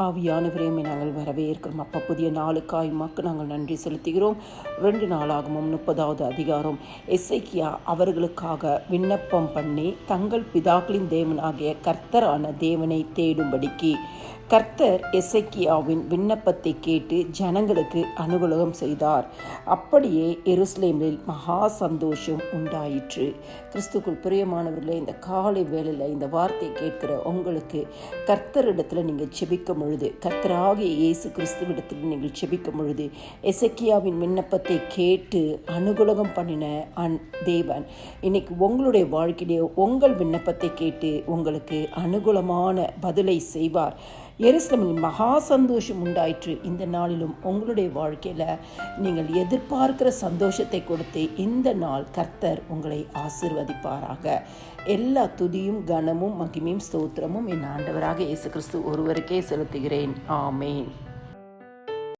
ஆவியானவரையும் நாங்கள் வரவேற்கிறோம் அப்போ புதிய நாளுக்காய் மாக்கு நாங்கள் நன்றி செலுத்துகிறோம். ரெண்டு நாளாகவும் முப்பதாவது அதிகாரம். எஸ்ஐக்கியா அவர்களுக்காக விண்ணப்பம் பண்ணி தங்கள் பிதாக்களின் தேவனாகிய கர்த்தரான தேவனை தேடும்படிக்கு கர்த்தர் எசைக்கியாவின் விண்ணப்பத்தை கேட்டு ஜனங்களுக்கு அனுகூலம் செய்தார். அப்படியே எருசலேமில் மகா சந்தோஷம் உண்டாயிற்று. கிறிஸ்துக்குள் பிரியமானவர்களே இந்த காலை வேளையில் இந்த வார்த்தையை கேட்கிற உங்களுக்கு கர்த்தரிடத்தில் நீங்கள் செபிக்கும் பொழுது கர்த்தராகிய இயேசு கிறிஸ்துவிடத்தில் நீங்கள் செபிக்கும் பொழுது எசக்கியாவின் விண்ணப்பத்தை கேட்டு அனுகூலகம் பண்ணின அன் தேவன் இன்னைக்கு உங்களுடைய வாழ்க்கையிலே உங்கள் விண்ணப்பத்தை கேட்டு உங்களுக்கு அனுகூலமான பதிலை செய்வார். எருசலமில் மகா சந்தோஷம் உண்டாயிற்று. இந்த நாளிலும் உங்களுடைய வாழ்க்கையில் நீங்கள் எதிர்பார்க்கிற சந்தோஷத்தை கொடுத்து இந்த நாள் கர்த்தர் உங்களை ஆசிர்வதிப்பாராக. எல்லா துதியும் கனமும் மகிமையும் ஸ்தோத்திரமும் என் ஆண்டவராக இயேசு கிறிஸ்து ஒருவருக்கே செலுத்துகிறேன். ஆமேன்.